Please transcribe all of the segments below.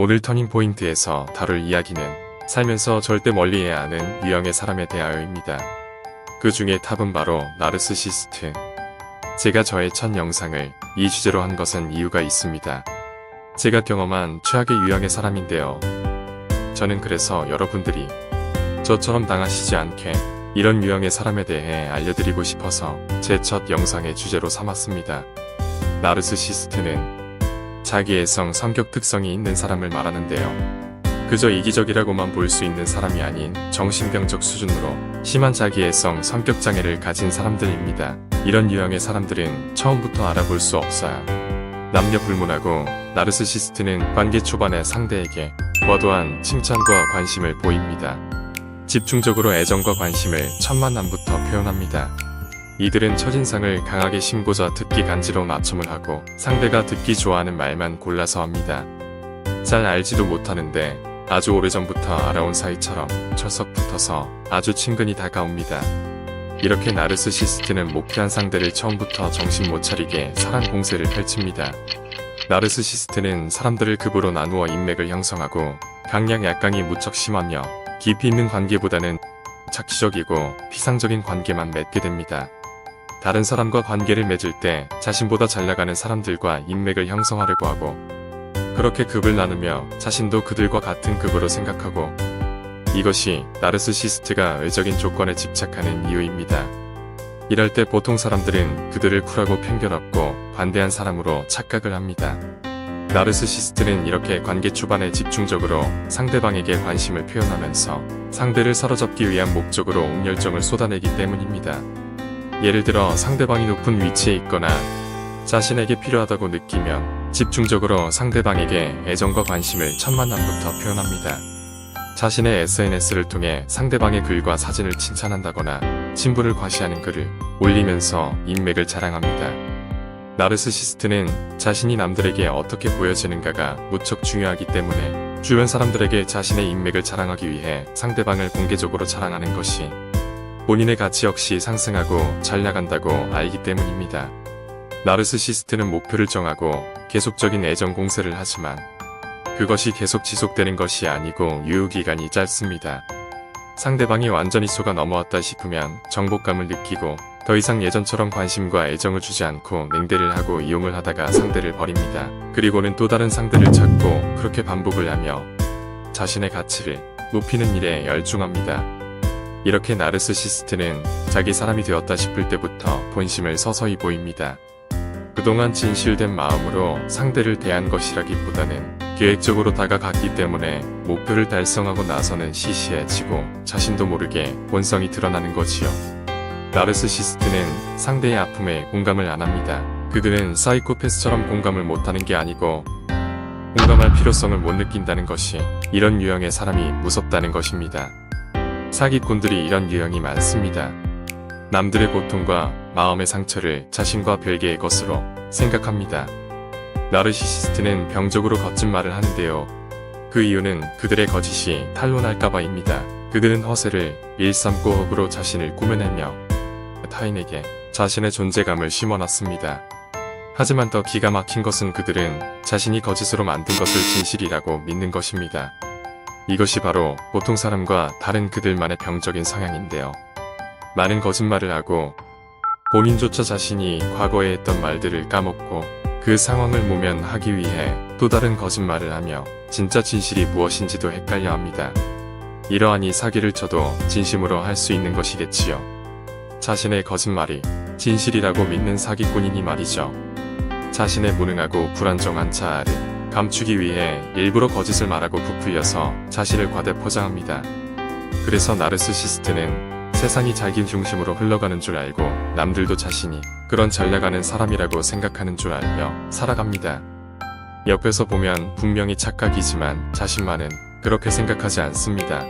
오늘 터닝포인트에서 다룰 이야기는 살면서 절대 멀리해야 하는 유형의 사람에 대하여입니다. 그 중에 탑은 바로 나르스시스트. 제가 저의 첫 영상을 이 주제로 한 것은 이유가 있습니다. 제가 경험한 최악의 유형의 사람인데요. 저는 그래서 여러분들이 저처럼 당하시지 않게 이런 유형의 사람에 대해 알려드리고 싶어서 제 첫 영상의 주제로 삼았습니다. 나르스시스트는 자기의 성 성격 특성이 있는 사람을 말하는데요. 그저 이기적이라고만 볼 수 있는 사람이 아닌 정신병적 수준으로 심한 자기애성 성격 장애를 가진 사람들입니다. 이런 유형의 사람들은 처음부터 알아볼 수 없어요. 남녀 불문하고 나르스시스트는 관계 초반에 상대에게 과도한 칭찬과 관심을 보입니다. 집중적으로 애정과 관심을 첫 만남부터 표현합니다. 이들은 첫인상을 강하게 심고자 듣기 간지러운 맞춤을 하고 상대가 듣기 좋아하는 말만 골라서 합니다. 잘 알지도 못하는데 아주 오래전부터 알아온 사이처럼 철석 붙어서 아주 친근히 다가옵니다. 이렇게 나르스시스트는 목표한 상대를 처음부터 정신 못 차리게 사랑 공세를 펼칩니다. 나르스시스트는 사람들을 급으로 나누어 인맥을 형성하고 강약 약강이 무척 심하며 깊이 있는 관계보다는 착취적이고 피상적인 관계만 맺게 됩니다. 다른 사람과 관계를 맺을 때 자신보다 잘 나가는 사람들과 인맥을 형성하려고 하고 그렇게 급을 나누며 자신도 그들과 같은 급으로 생각하고 이것이 나르스시스트가 의적인 조건에 집착하는 이유입니다. 이럴 때 보통 사람들은 그들을 쿨하고 편견 없고 관대한 사람으로 착각을 합니다. 나르스시스트는 이렇게 관계 초반에 집중적으로 상대방에게 관심을 표현하면서 상대를 사로잡기 위한 목적으로 온 열정을 쏟아내기 때문입니다. 예를 들어 상대방이 높은 위치에 있거나 자신에게 필요하다고 느끼면 집중적으로 상대방에게 애정과 관심을 첫 만남부터 표현합니다. 자신의 SNS를 통해 상대방의 글과 사진을 칭찬한다거나 친분을 과시하는 글을 올리면서 인맥을 자랑합니다. 나르스시스트는 자신이 남들에게 어떻게 보여지는가가 무척 중요하기 때문에 주변 사람들에게 자신의 인맥을 자랑하기 위해 상대방을 공개적으로 자랑하는 것이 본인의 가치 역시 상승하고 잘 나간다고 알기 때문입니다. 나르스시스트는 목표를 정하고 계속적인 애정 공세를 하지만 그것이 계속 지속되는 것이 아니고 유효기간이 짧습니다. 상대방이 완전히 속아 넘어왔다 싶으면 정복감을 느끼고 더 이상 예전처럼 관심과 애정을 주지 않고 냉대를 하고 이용을 하다가 상대를 버립니다. 그리고는 또 다른 상대를 찾고 그렇게 반복을 하며 자신의 가치를 높이는 일에 열중합니다. 이렇게 나르스시스트는 자기 사람이 되었다 싶을 때부터 본심을 서서히 보입니다. 그동안 진실된 마음으로 상대를 대한 것이라기보다는 계획적으로 다가갔기 때문에 목표를 달성하고 나서는 시시해지고 자신도 모르게 본성이 드러나는 거지요. 나르스시스트는 상대의 아픔에 공감을 안 합니다. 그들은 사이코패스처럼 공감을 못하는 게 아니고 공감할 필요성을 못 느낀다는 것이 이런 유형의 사람이 무섭다는 것입니다. 사기꾼들이 이런 유형이 많습니다. 남들의 고통과 마음의 상처를 자신과 별개의 것으로 생각합니다. 나르시시스트는 병적으로 거짓말을 하는데요. 그 이유는 그들의 거짓이 탄로날까봐입니다. 그들은 허세를 일삼고 흑으로 자신을 꾸며내며 타인에게 자신의 존재감을 심어놨습니다. 하지만 더 기가 막힌 것은 그들은 자신이 거짓으로 만든 것을 진실이라고 믿는 것입니다. 이것이 바로 보통 사람과 다른 그들만의 병적인 성향인데요. 많은 거짓말을 하고 본인조차 자신이 과거에 했던 말들을 까먹고 그 상황을 모면하기 위해 또 다른 거짓말을 하며 진짜 진실이 무엇인지도 헷갈려 합니다. 이러하니 사기를 쳐도 진심으로 할 수 있는 것이겠지요. 자신의 거짓말이 진실이라고 믿는 사기꾼이니 말이죠. 자신의 무능하고 불안정한 자아를 감추기 위해 일부러 거짓을 말하고 부풀려서 자신을 과대 포장합니다. 그래서 나르스시스트는 세상이 자기 중심으로 흘러가는 줄 알고 남들도 자신이 그런 잘 나가는 사람이라고 생각하는 줄 알며 살아갑니다. 옆에서 보면 분명히 착각이지만 자신만은 그렇게 생각하지 않습니다.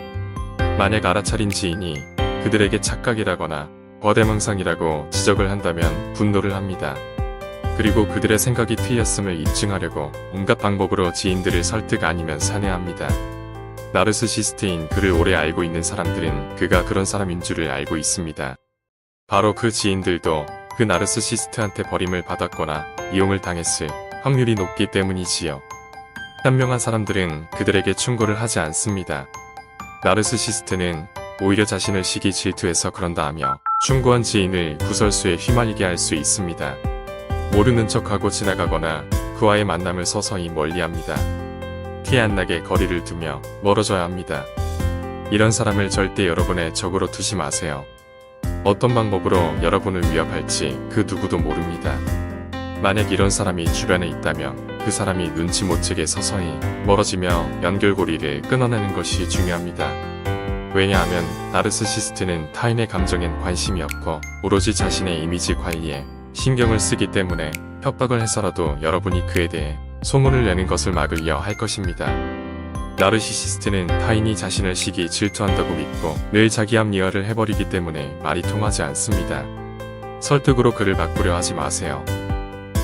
만약 알아차린 지인이 그들에게 착각이라거나 거대망상이라고 지적을 한다면 분노를 합니다. 그리고 그들의 생각이 틀렸음을 입증하려고 온갖 방법으로 지인들을 설득 아니면 산해합니다. 나르스시스트인 그를 오래 알고 있는 사람들은 그가 그런 사람인 줄을 알고 있습니다. 바로 그 지인들도 그 나르스시스트한테 버림을 받았거나 이용을 당했을 확률이 높기 때문이지요. 현명한 사람들은 그들에게 충고를 하지 않습니다. 나르스시스트는 오히려 자신을 시기 질투해서 그런다 하며 충고한 지인을 구설수에 휘말리게 할 수 있습니다. 모르는 척하고 지나가거나 그와의 만남을 서서히 멀리합니다. 티 안 나게 거리를 두며 멀어져야 합니다. 이런 사람을 절대 여러분의 적으로 두지 마세요. 어떤 방법으로 여러분을 위협할지 그 누구도 모릅니다. 만약 이런 사람이 주변에 있다면 그 사람이 눈치 못 채게 서서히 멀어지며 연결고리를 끊어내는 것이 중요합니다. 왜냐하면 나르스시스트는 타인의 감정엔 관심이 없고 오로지 자신의 이미지 관리에 신경을 쓰기 때문에 협박을 해서라도 여러분이 그에 대해 소문을 내는 것을 막으려 할 것입니다. 나르시시스트는 타인이 자신을 시기 질투한다고 믿고 늘 자기 합리화를 해버리기 때문에 말이 통하지 않습니다. 설득으로 그를 바꾸려 하지 마세요.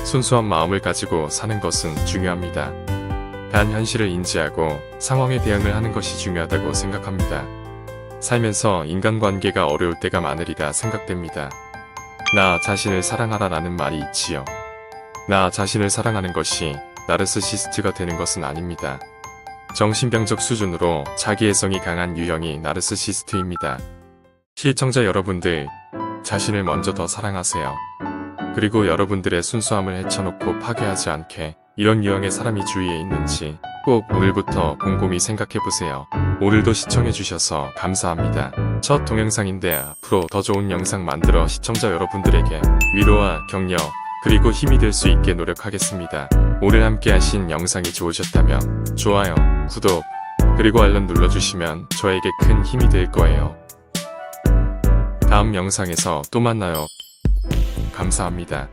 순수한 마음을 가지고 사는 것은 중요합니다. 단 현실을 인지하고 상황에 대응을 하는 것이 중요하다고 생각합니다. 살면서 인간관계가 어려울 때가 많으리라 생각됩니다. 나 자신을 사랑하라라는 말이 있지요. 나 자신을 사랑하는 것이 나르스시스트가 되는 것은 아닙니다. 정신병적 수준으로 자기애성이 강한 유형이 나르스시스트입니다. 시청자 여러분들, 자신을 먼저 더 사랑하세요. 그리고 여러분들의 순수함을 헤쳐놓고 파괴하지 않게 이런 유형의 사람이 주위에 있는지 꼭 오늘부터 곰곰이 생각해보세요. 오늘도 시청해주셔서 감사합니다. 첫 동영상인데 앞으로 더 좋은 영상 만들어 시청자 여러분들에게 위로와 격려 그리고 힘이 될 수 있게 노력하겠습니다. 오늘 함께 하신 영상이 좋으셨다면 좋아요, 구독, 그리고 알람 눌러주시면 저에게 큰 힘이 될 거예요. 다음 영상에서 또 만나요. 감사합니다.